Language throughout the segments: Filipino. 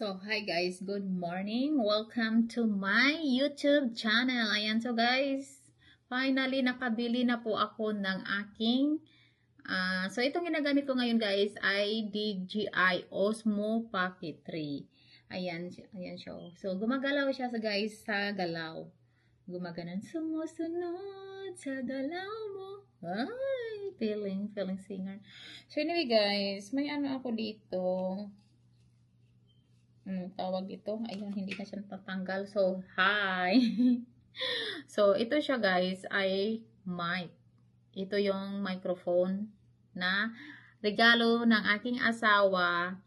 So, hi guys, good morning. Welcome to my YouTube channel. Ayan, so guys, finally nakabili na po ako ng aking ah, so itong ginagamit ko ngayon guys ay DJI Osmo Pocket 3. Ayan, ayan siya. oh. So, gumagalaw siya sa guys sa galaw. Gumaganon, sumusunod sa galaw mo. Ay, feeling, feeling singer. So, anyway guys, may ano ako dito mm, tawag dito. Ayun, hindi na siya natatanggal. So, hi! so, ito siya guys ay mic. Ito yung microphone na regalo ng aking asawa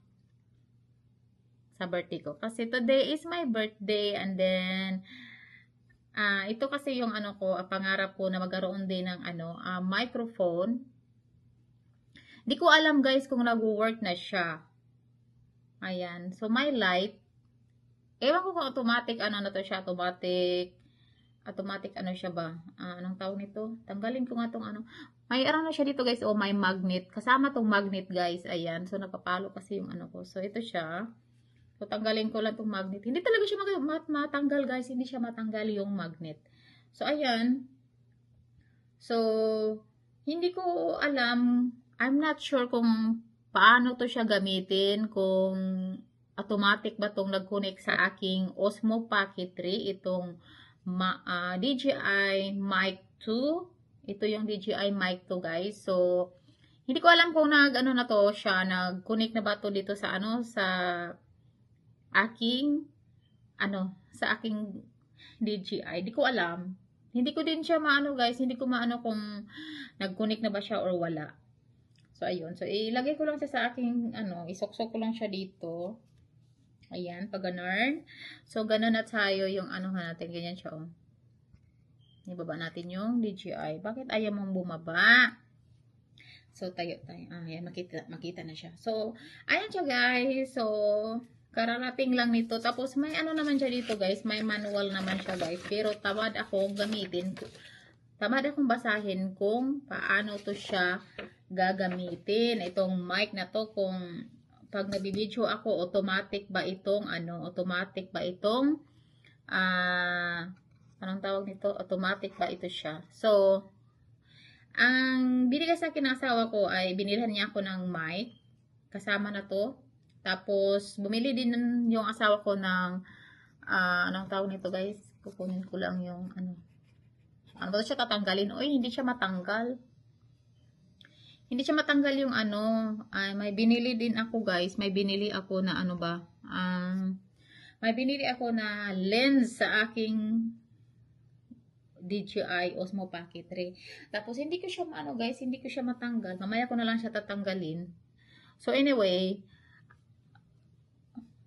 sa birthday ko. Kasi today is my birthday and then ah ito kasi yung ano ko, pangarap ko na magkaroon din ng ano, ah, microphone. Di ko alam guys kung nag-work na siya. Ayan. So, my light. Ewan ko kung automatic, ano na to siya, automatic, automatic, ano siya ba? Ah, anong tawag nito? Tanggalin ko nga tong ano. May ano na siya dito, guys. Oh, may magnet. Kasama tong magnet, guys. Ayan. So, napapalo kasi yung ano ko. So, ito siya. So, tanggalin ko lang tong magnet. Hindi talaga siya mat- matanggal, guys. Hindi siya matanggal yung magnet. So, ayan. So, hindi ko alam. I'm not sure kung paano to siya gamitin kung automatic ba tong nag-connect sa aking Osmo Pocket 3 itong ma, ah, DJI Mic 2 ito yung DJI Mic 2 guys. So hindi ko alam kung nag ano na to siya nag-connect na ba to dito sa ano sa aking ano sa aking DJI di ko alam. Hindi ko din siya maano guys. Hindi ko maano kung nag-connect na ba siya or wala So, ayun. So, ilagay ko lang siya sa aking, ano, isoksok ko lang siya dito. Ayan, pag ganun. So, ganun na tayo yung ano natin. Ganyan siya, oh. Ibaba natin yung DJI. Bakit ayaw mong bumaba? So, tayo, tayo. Ah, ayan, makita, makita na siya. So, ayan siya, guys. So, kararating lang nito. Tapos, may ano naman siya dito, guys. May manual naman siya, guys. Pero, tamad ako gamitin. Tamad akong basahin kung paano to siya gagamitin. Itong mic na to kung pag nabibidyo ako automatic ba itong ano automatic ba itong ah anong tawag nito? Automatic ba ito siya? So ang binigay sa akin ng asawa ko ay binilhan niya ako ng mic kasama na to. Tapos bumili din yung asawa ko ng ah anong tawag nito guys? Kukunin ko lang yung ano ano ba siya tatanggalin oy hindi siya matanggal hindi siya matanggal yung ano, ay may binili din ako guys, may binili ako na ano ba, um, may binili ako na lens sa aking DJI Osmo Pocket 3. Tapos hindi ko siya maano guys, hindi ko siya matanggal. Mamaya ko na lang siya tatanggalin. So anyway,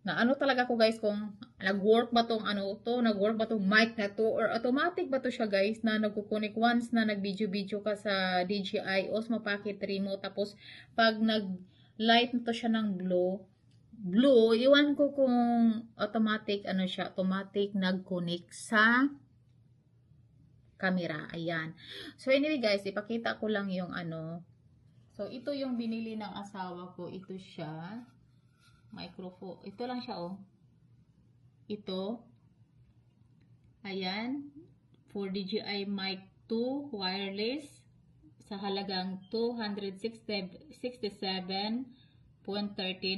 na ano talaga ko guys kung nag-work ba tong ano to, nag-work ba tong mic na to or automatic ba to siya guys na nagkukunik once na nag-video-video ka sa DJI Osmo Pocket 3 mo tapos pag nag-light na to siya ng blue blue, iwan ko kung automatic ano siya, automatic nag-connect sa camera. Ayan. So anyway guys, ipakita ko lang yung ano. So ito yung binili ng asawa ko. Ito siya microphone. Ito lang siya, oh. Ito. Ayan. For DJI Mic 2 wireless sa halagang $267.13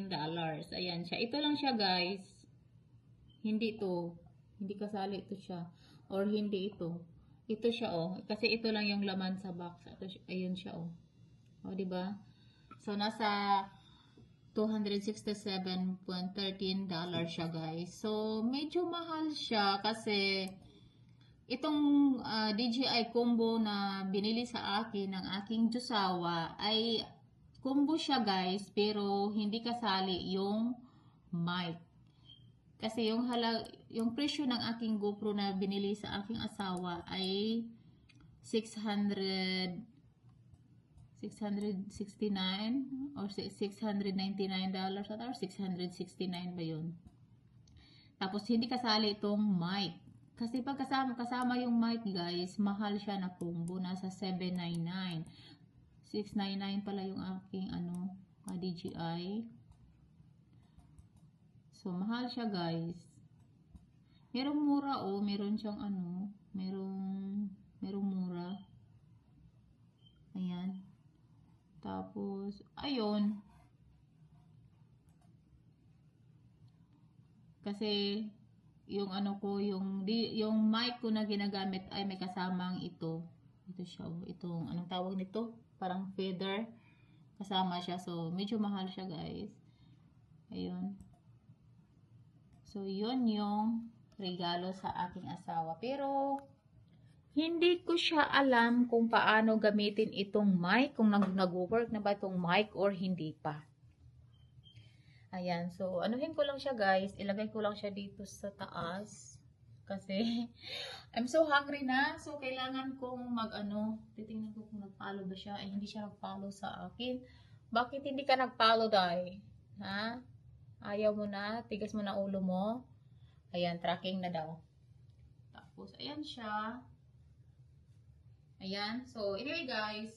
dollars. Ayan siya. Ito lang siya, guys. Hindi ito. Hindi kasali ito siya. Or hindi ito. Ito siya, oh. Kasi ito lang yung laman sa box. Ito, ayun siya, oh. O, di ba? So, nasa $267.13 dollars siya guys. So, medyo mahal siya kasi itong ah, DJI combo na binili sa akin ng aking Jusawa ay combo siya guys pero hindi kasali yung mic. Kasi yung hala, yung presyo ng aking GoPro na binili sa aking asawa ay 600 669 or si- 699 dollars or 669 ba yun? Tapos hindi kasali itong mic. Kasi pag kasama, kasama yung mic guys, mahal siya na combo. Nasa 799. 699 pala yung aking ano, ah, DJI. So, mahal siya, guys. Merong mura, oh. Meron siyang ano. Merong, merong mura. Ayan. Tapos, ayun. Kasi, yung ano ko, yung, yung mic ko na ginagamit ay may kasamang ito. Ito siya, oh. Itong, anong tawag nito? Parang feather. Kasama siya. So, medyo mahal siya, guys. Ayun. So, yun yung regalo sa aking asawa. Pero, hindi ko siya alam kung paano gamitin itong mic, kung nag- nag-work na ba itong mic or hindi pa. Ayan, so anuhin ko lang siya guys, ilagay ko lang siya dito sa taas. Kasi, I'm so hungry na, so kailangan kong mag-ano, titingnan ko kung nag-follow ba siya, ay hindi siya nag-follow sa akin. Bakit hindi ka nag-follow, Day? Ha? Ayaw mo na, tigas mo na ulo mo. Ayan, tracking na daw. Tapos, ayan siya. Ayan. So, anyway guys,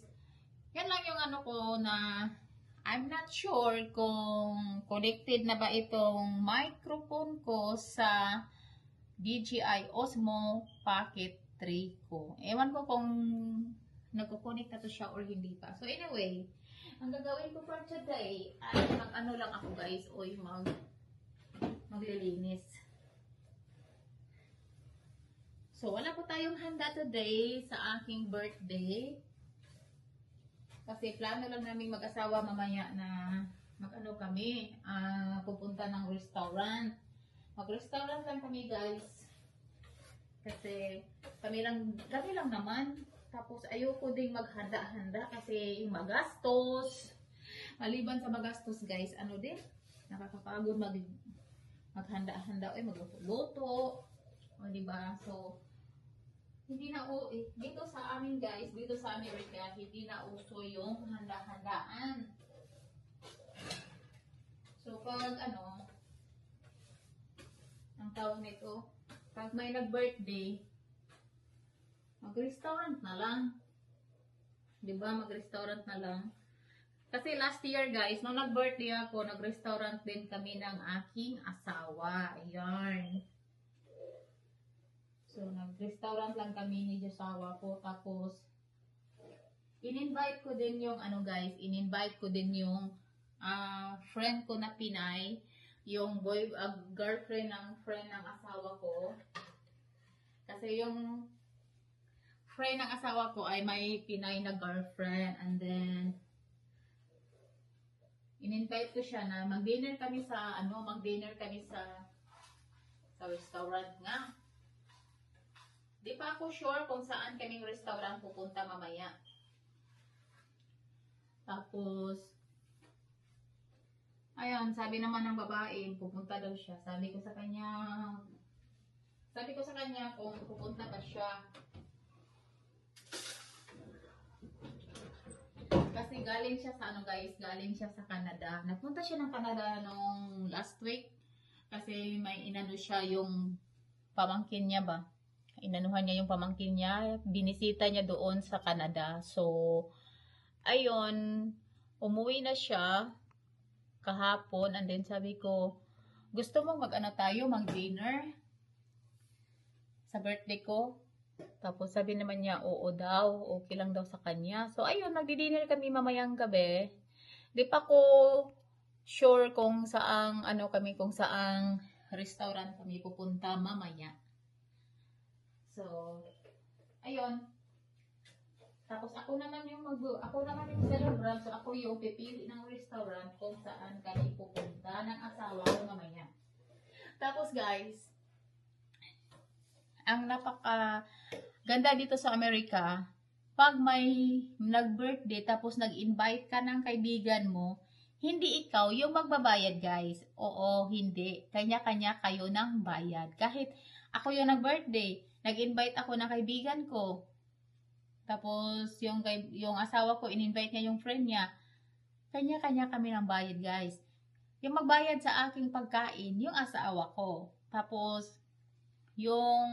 yan lang yung ano ko na I'm not sure kung connected na ba itong microphone ko sa DJI Osmo Pocket 3 ko. Ewan ko kung nagko-connect na to siya or hindi pa. So anyway, ang gagawin ko for today ay mag ano lang ako guys, o yung mag maglilinis. So, wala po tayong handa today sa aking birthday. Kasi plano lang namin mag-asawa mamaya na mag-ano kami, ah, pupunta ng restaurant. Mag-restaurant lang kami guys. Kasi kami lang, kami lang naman. Tapos ayoko ding maghanda-handa kasi magastos. Maliban sa magastos guys, ano din, nakakapagod mag maghanda-handa, eh magluto-luto. O, di ba? So, hindi na o eh, dito sa amin guys, dito sa Amerika, hindi na uso yung handa-handaan. So pag ano, ang tawag nito, pag may nag-birthday, mag-restaurant na lang. 'Di ba Mag-restaurant na lang. Kasi last year guys, nung nag-birthday ako, nag-restaurant din kami ng aking asawa. Ayan. So, nag-restaurant lang kami ni Josawa ko. Tapos, in-invite ko din yung, ano guys, in-invite ko din yung ah, friend ko na Pinay. Yung boy, ah, girlfriend ng friend ng asawa ko. Kasi yung friend ng asawa ko ay may Pinay na girlfriend. And then, in-invite ko siya na mag-dinner kami sa, ano, mag-dinner kami sa sa restaurant nga. Di pa ako sure kung saan kaming restaurant pupunta mamaya. Tapos, ayun, sabi naman ng babae, pupunta daw siya. Sabi ko sa kanya, sabi ko sa kanya kung pupunta ba siya. Kasi galing siya sa ano guys, galing siya sa Canada. Nagpunta siya ng Canada nung last week. Kasi may inano siya yung pamangkin niya ba inanuhan niya yung pamangkin niya, binisita niya doon sa Canada. So, ayun, umuwi na siya kahapon and then sabi ko, gusto mo mag-ano tayo, mag-dinner sa birthday ko? Tapos sabi naman niya, oo daw, okay lang daw sa kanya. So, ayun, nagdi-dinner kami mamayang gabi. Di pa ko sure kung saang, ano kami, kung saang restaurant kami pupunta mamaya. So, ayun. Tapos ako naman yung mag ako naman yung celebrant, so ako yung pipili ng restaurant kung saan kami pupunta ng asawa ko mamaya. Tapos guys, ang napaka ganda dito sa Amerika, pag may nag-birthday tapos nag-invite ka ng kaibigan mo, hindi ikaw yung magbabayad guys. Oo, hindi. Kanya-kanya kayo ng bayad. Kahit ako yung nag-birthday, nag-invite ako ng kaibigan ko. Tapos, yung, yung asawa ko, in-invite niya yung friend niya. Kanya-kanya kami ng bayad, guys. Yung magbayad sa aking pagkain, yung asawa ko. Tapos, yung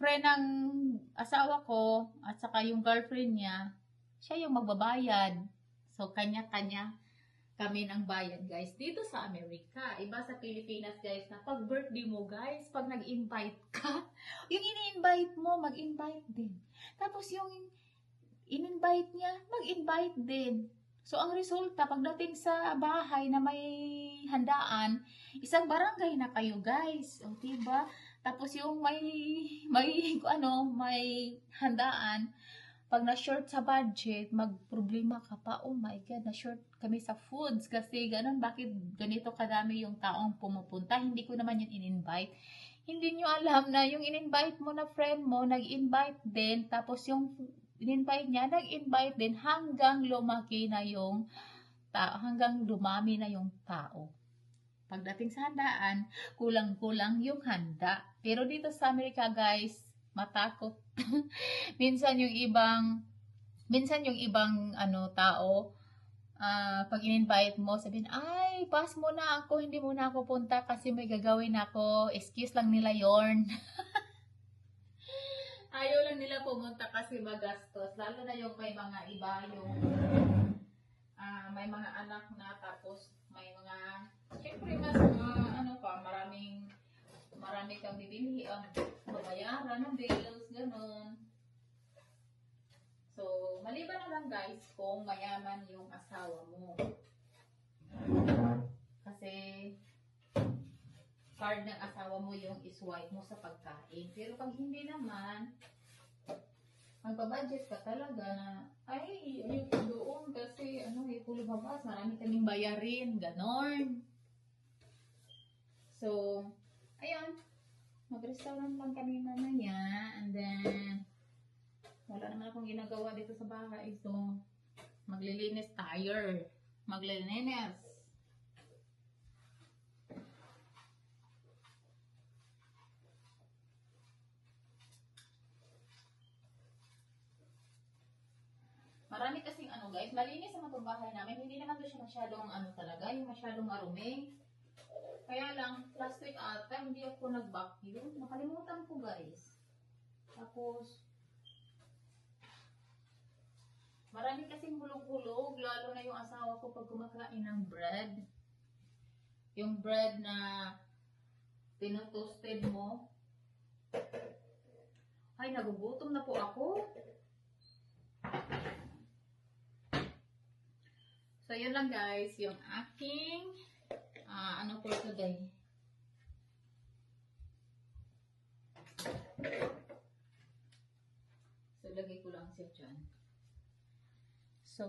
friend ng asawa ko, at saka yung girlfriend niya, siya yung magbabayad. So, kanya-kanya. Kami ng bayan, guys. Dito sa Amerika. Iba sa Pilipinas, guys, na pag birthday mo, guys, pag nag-invite ka, yung ini-invite mo, mag-invite din. Tapos yung in-invite niya, mag-invite din. So, ang resulta, pagdating sa bahay na may handaan, isang barangay na kayo, guys. O, diba? Tapos yung may, may, ano, may handaan, pag na-short sa budget, magproblema ka pa, oh my God, na-short kami sa foods. Kasi ganun, bakit ganito kadami yung taong pumupunta? Hindi ko naman yun in-invite. Hindi nyo alam na yung in-invite mo na friend mo, nag-invite din. Tapos yung in-invite niya, nag-invite din hanggang lumaki na yung tao, hanggang dumami na yung tao. Pagdating sa handaan, kulang-kulang yung handa. Pero dito sa Amerika, guys, matakot. minsan yung ibang, minsan yung ibang ano tao, ah pag in-invite mo, sabihin, ay, pass mo na ako, hindi mo na ako punta kasi may gagawin ako. Excuse lang nila yorn. Ayaw lang nila pumunta kasi magastos. Lalo na yung may mga iba, yung ah may mga anak na tapos may mga, syempre mas mga ano pa, maraming, marami kang bibili, ang babayaran ng bills, ganun. So, maliban na lang guys kung mayaman yung asawa mo. Kasi, card ng asawa mo yung iswipe mo sa pagkain. Pero pag hindi naman, magpa-budget ka talaga na, ay, ayoko doon kasi, ano, eh, pulo babas, marami kaming bayarin, ganon. So, mag-restaurant lang kami mamaya, and then, wala naman akong ginagawa dito sa bahay, so, maglilinis tayo. Maglilinis. Marami kasing ano guys, malinis naman itong bahay namin. Hindi naman to siya masyadong ano talaga, yung masyadong marumi. Kaya lang, last week ata, hindi ako nag-vacuum. Nakalimutan ko guys. Tapos, marami kasing hulog-hulog, lalo na yung asawa ko pag kumakain ng bread. Yung bread na tinotoasted mo. Ay, nagugutom na po ako. So, yun lang guys, yung aking ah, ano for today. So, lagay ko lang siya dyan. So,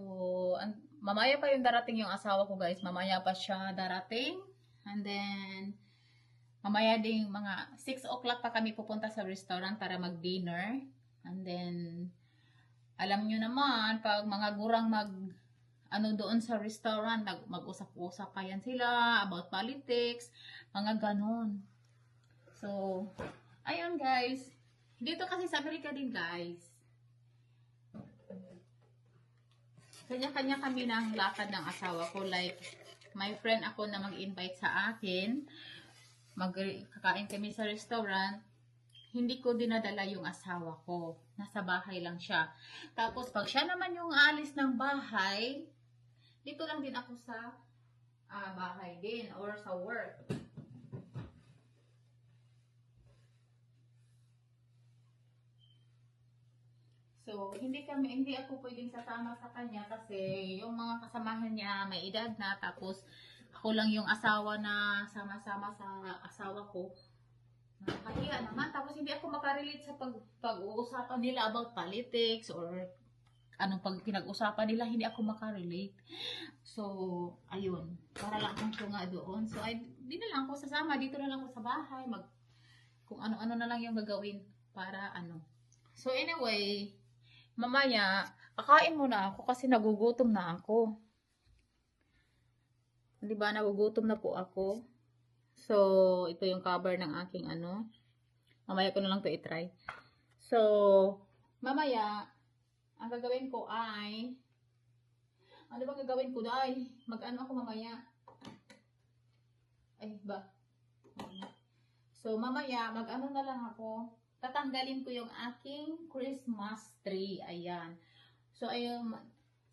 ang, mamaya pa yung darating yung asawa ko guys. Mamaya pa siya darating. And then, mamaya ding mga 6 o'clock pa kami pupunta sa restaurant para mag-dinner. And then, alam nyo naman, pag mga gurang mag ano doon sa restaurant, nag, mag-usap-usap pa yan sila about politics, mga ganon. So, ayun guys. Dito kasi sa Amerika din guys. Kanya-kanya kami ng lakad ng asawa ko. Like, my friend ako na mag-invite sa akin. Magkakain kami sa restaurant. Hindi ko dinadala yung asawa ko. Nasa bahay lang siya. Tapos, pag siya naman yung aalis ng bahay, dito lang din ako sa ah, bahay din or sa work. So, hindi kami, hindi ako pwedeng sasama sa kanya kasi yung mga kasamahan niya may edad na tapos ako lang yung asawa na sama-sama sa asawa ko. Nakakahiya naman. Tapos hindi ako makarelate sa pag, pag-uusapan nila about politics or anong pag pinag-usapan nila, hindi ako makarelate. So, ayun. Para lang akong tunga doon. So, ay, di na lang ako sasama. Dito na lang ako sa bahay. Mag, kung ano-ano na lang yung gagawin para ano. So, anyway, mamaya, kakain muna ako kasi nagugutom na ako. Di ba, nagugutom na po ako. So, ito yung cover ng aking ano. Mamaya ko na lang to itry. So, mamaya, ang gagawin ko ay, ano ba gagawin ko dahil? Mag-ano ako mamaya? Ay, ba? So, mamaya, mag-ano na lang ako. Tatanggalin ko yung aking Christmas tree. Ayan. So, ayun,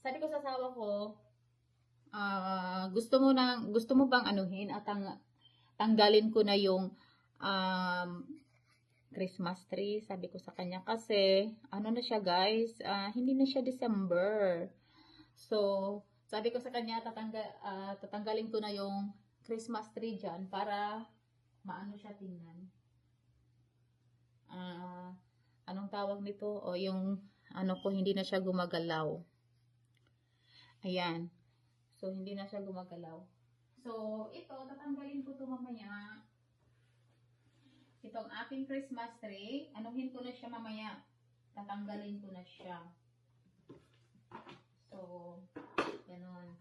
sabi ko sa asawa ko, ah, gusto mo na, gusto mo bang anuhin at tang, tanggalin ko na yung um, Christmas tree, sabi ko sa kanya kasi ano na siya guys, ah, hindi na siya December. So, sabi ko sa kanya tatangga, ah, tatanggalin ko na yung Christmas tree dyan para maano siya tingnan. Ah, anong tawag nito? O yung ano ko hindi na siya gumagalaw. Ayan. So, hindi na siya gumagalaw. So, ito, tatanggalin ko to mamaya. Itong aking Christmas tree, anuhin ko na siya mamaya. Tatanggalin ko na siya. So, ganun.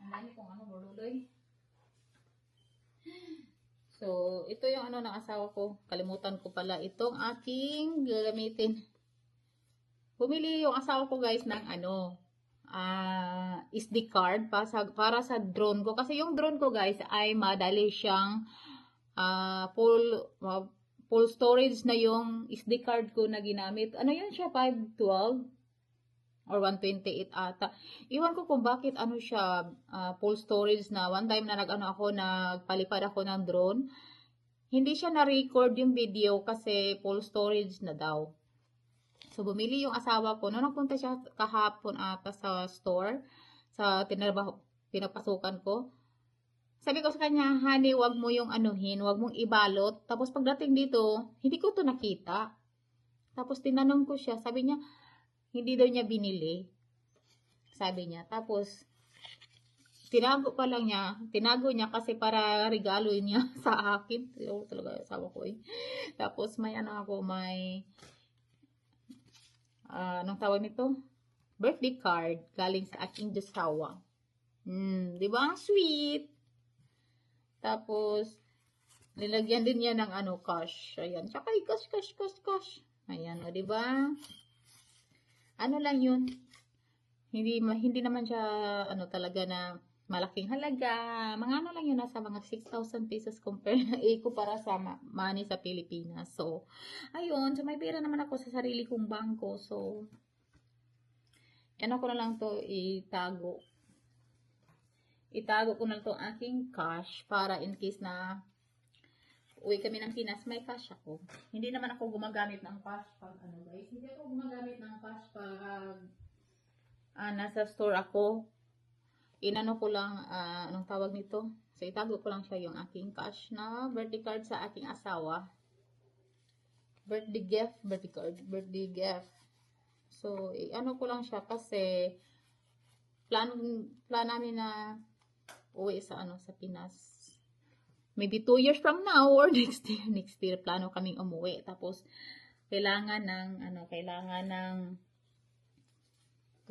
Ang dami kong ano, bululoy. So, ito yung ano ng asawa ko. Kalimutan ko pala. Itong aking gagamitin. Bumili yung asawa ko guys ng ano, ah SD card para sa, para sa drone ko. Kasi yung drone ko guys ay madali siyang ah full, ah, full storage na yung SD card ko na ginamit. Ano yun siya? 512? or 128 ata. Iwan ko kung bakit ano siya ah, full storage na one time na nag-ano ako nagpalipad ako ng drone. Hindi siya na-record yung video kasi full storage na daw. So bumili yung asawa ko. Noong nagpunta siya kahapon ata sa store sa tinrabaho pinapasukan ko. Sabi ko sa kanya, honey, wag mo yung anuhin, wag mong ibalot. Tapos pagdating dito, hindi ko to nakita. Tapos tinanong ko siya, sabi niya, hindi daw niya binili. Sabi niya. Tapos, tinago pa lang niya. Tinago niya kasi para regalo niya sa akin. Ito talaga asawa ko eh. Tapos, may ano ako, may, ah, anong tawag nito? Birthday card galing sa aking jasawa. Hmm, di ba? Ang sweet. Tapos, nilagyan din niya ng ano, cash. Ayan. Tsaka, cash, cash, cash, cash. Ayan, o, di ba? ano lang yun, hindi ma- hindi naman siya ano talaga na malaking halaga. Mga ano lang yun, nasa mga 6,000 pesos compare na ko para sa money sa Pilipinas. So, ayun. So, may pera naman ako sa sarili kong bangko. So, ano ko na lang to itago. Itago ko na to aking cash para in case na uwi kami ng Pinas, may cash ako. Hindi naman ako gumagamit ng cash pag ano guys. Hindi ako gumagamit ng cash pag ah, nasa store ako. Inano ko lang, ah, anong tawag nito? So, itago ko lang siya yung aking cash na birthday card sa aking asawa. Birthday gift, birthday card, birthday gift. So, ano ko lang siya kasi plan, plan namin na uwi sa ano sa Pinas maybe two years from now or next year, next year, plano kaming umuwi. Tapos, kailangan ng, ano, kailangan ng,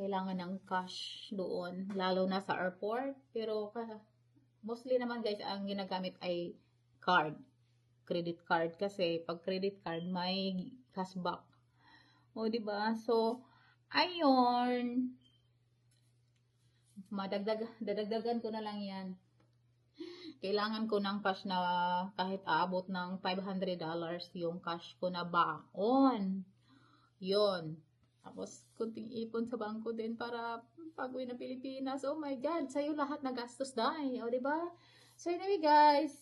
kailangan ng cash doon, lalo na sa airport. Pero, mostly naman guys, ang ginagamit ay card, credit card. Kasi, pag credit card, may cashback. O, di ba So, ayun. Madagdag, dadagdagan ko na lang yan kailangan ko ng cash na kahit aabot ng $500 yung cash ko na baon. Yon. Tapos, kunting ipon sa bangko din para pag uwi ng Pilipinas. Oh my God, sa'yo lahat na gastos dahil. O, diba? So, anyway guys,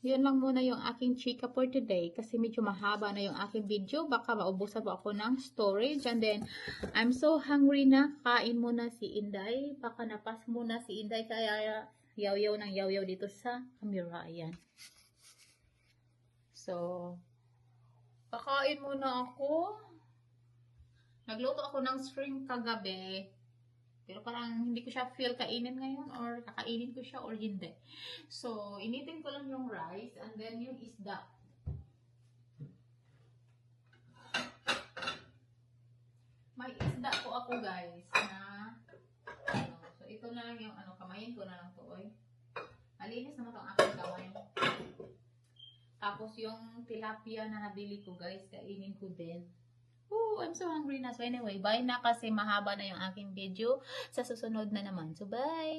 yun lang muna yung aking chika for today kasi medyo mahaba na yung aking video. Baka maubusan po ako ng storage. And then, I'm so hungry na. Kain muna si Inday. Baka napas muna si Inday kaya yaw-yaw ng yaw-yaw dito sa camera. Ayan. So, kakain muna ako. Nagluto ako ng shrimp kagabi. Pero parang hindi ko siya feel kainin ngayon or kakainin ko siya or hindi. So, initin ko lang yung rice and then yung isda. May isda po ako guys na ano, so ito na lang yung ano, kamayin ko na lang to oy. Malinis naman tong aking kamay. Tapos yung tilapia na nabili ko guys, kainin ko din. Oh, I'm so hungry na. So anyway, bye na kasi mahaba na yung aking video. Sa susunod na naman. So bye!